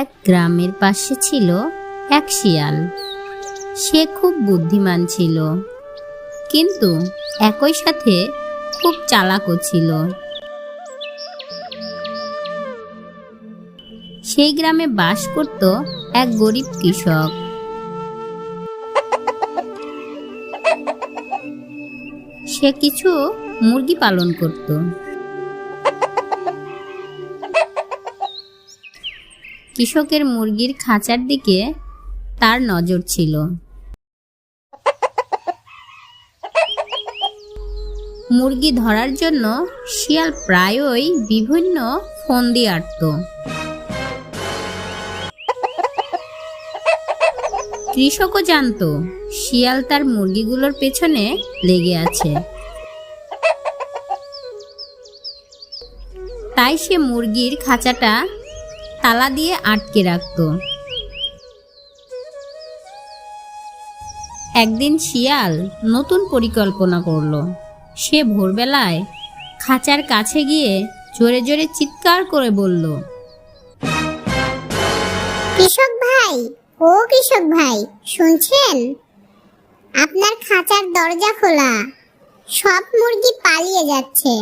এক গ্রামের পাশে ছিল এক শিয়াল। সে খুব বুদ্ধিমান ছিল, কিন্তু একই সাথে খুব চালাকও ছিল। সেই গ্রামে বাস করত এক গরিব কৃষক। সে কিছু মুরগি পালন করত। কৃষকের মুরগির খাঁচার দিকে তার নজর ছিল। মুরগি ধরার জন্য শিয়াল প্রায়ই বিভিন্ন ফন্দি আটত। কৃষকও জানতো, শিয়াল তার মুরগিগুলোর পেছনে লেগে আছে। তাই সে মুরগির খাঁচাটা তালা দিয়ে আটকে রাখত। একদিন শিয়াল নতুন পরিকল্পনা করল। সে ভোরবেলায় খাঁচার কাছে গিয়ে জোরে জোরে চিৎকার করে বলল, কৃষক ভাই ও কৃষক ভাই, শুনছেন? আপনার খাঁচার দরজা খোলা, সব মুরগি পালিয়ে যাচ্ছে।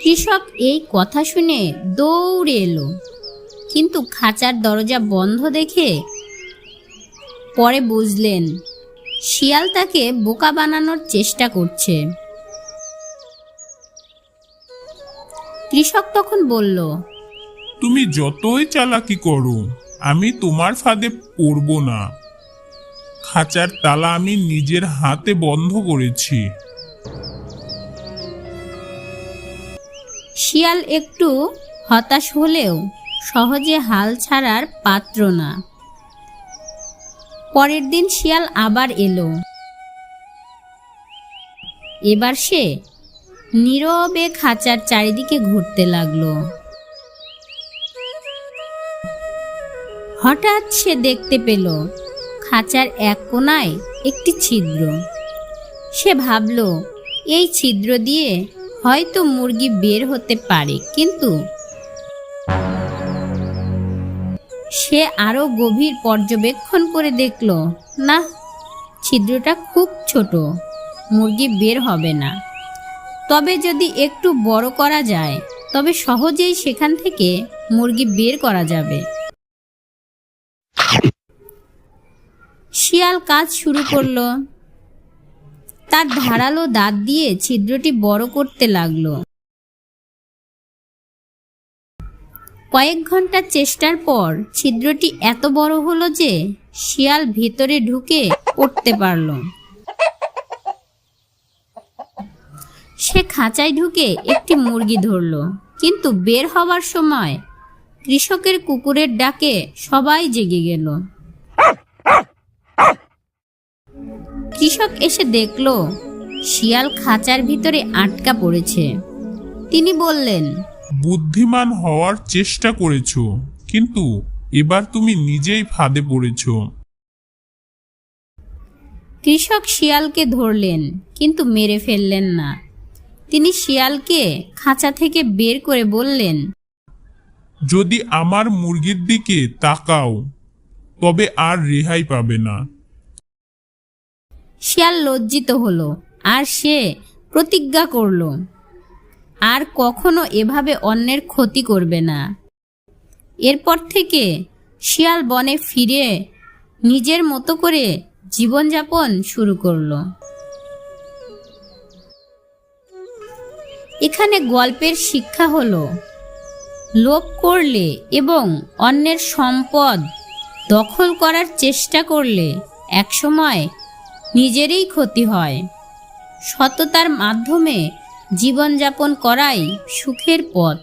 কৃষক এই কথা শুনে দৌড়ে এলো, কিন্তু খাঁচার দরজা বন্ধ দেখে পরে বুঝলেন, শিয়াল তাকে বোকা বানানোর চেষ্টা করছে। কৃষক তখন বলল তুমি যতই চালাকি করো, আমি তোমার ফাঁদে পড়ব না। খাঁচার তালা আমি নিজের হাতে বন্ধ করেছি। শিয়াল একটু হতাশ হলেও সহজে হাল ছাড়ার পাত্র না। পরের দিন শিয়াল আবার এলো। এবার সে নীরবে খাঁচার চারিদিকে ঘুরতে লাগল। হঠাৎ সে দেখতে পেল খাঁচার এক কোণায় একটি ছিদ্র। সে ভাবল, এই ছিদ্র দিয়ে হয়তো মুরগি বের হতে পারে, কিন্তু সে আরও গভীর পর্যবেক্ষণ করে দেখল, না, ছিদ্রটা খুব ছোট, মুরগি বের হবে না। তবে যদি একটু বড় করা যায়, তবে সহজেই সেখান থেকে মুরগি বের করা যাবে। শিয়াল কাজ শুরু করল। তার ধারালো দাঁত দিয়ে ছিদ্রটি বড় করতে লাগল। কয়েক ঘণ্টা চেষ্টার পর ছিদ্রটি এত বড় হলো যে শিয়াল ভিতরে ঢুকে পড়তে পারল। সে খাঁচায় ঢুকে একটি মুরগি ধরল, কিন্তু বের হওয়ার সময় কৃষকের কুকুরের ডাকে সবাই জেগে গেল। কৃষক এসে দেখল শিয়াল খাঁচার ভিতরে আটকা পড়েছে। তিনি বললেন বুদ্ধিমান হওয়ার চেষ্টা করেছ কিন্তু এবার তুমি নিজেই ফাঁদে পড়েছ। কৃষক শিয়ালকে ধরলেন কিন্তু মেরে ফেললেন না। তিনি শিয়ালকে খাঁচা থেকে বের করে বললেন যদি আমার মুরগির দিকে তাকাও তবে আর রেহাই পাবে না। শিয়াল লজ্জিত হলো, আর সে প্রতিজ্ঞা করল, আর কখনো এভাবে অন্যের ক্ষতি করবে না। এরপর থেকে শিয়াল বনে ফিরে নিজের মতো করে জীবনযাপন শুরু করল। এখানে গল্পের শিক্ষা হলো, লোভ করলে এবং অন্যের সম্পদ দখল করার চেষ্টা করলে একসময় নিজেরই ক্ষতি হয়। সততার মাধ্যমে জীবনযাপন করাই সুখের পথ।